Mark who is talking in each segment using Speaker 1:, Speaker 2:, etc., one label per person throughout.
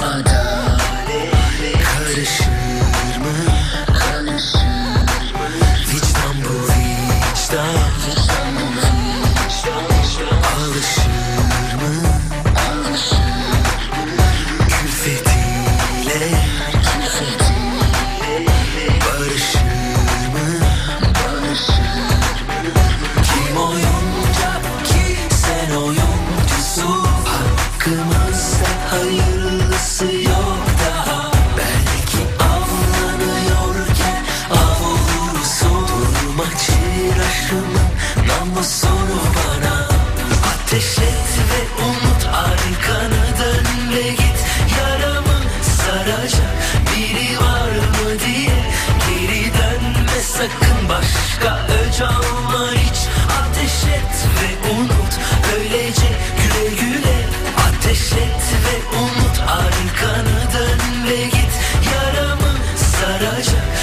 Speaker 1: for the yaşımın namusunu bana. Ateş et ve unut arkanı dön ve git. Yaramı saracak biri var mı diye Geri dönme sakın. Başka öc hiç. Ateş et ve unut öylece güle güle. Ateş et ve unut arkanı dön ve git. Yaramı saracak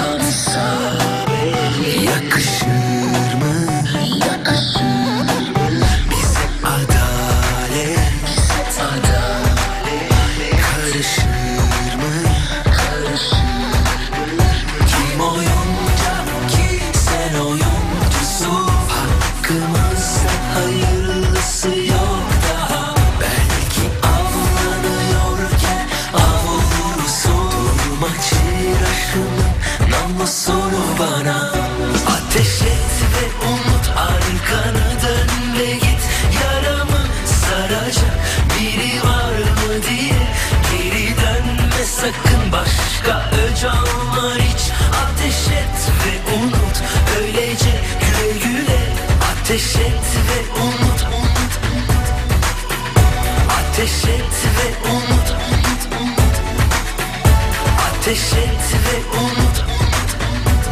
Speaker 1: mı? Yakışır Ateş et ve unut unut unut Ateş et ve unut unut unut Ateş et ve unut unut unut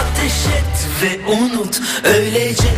Speaker 1: Ateş et ve unut öylece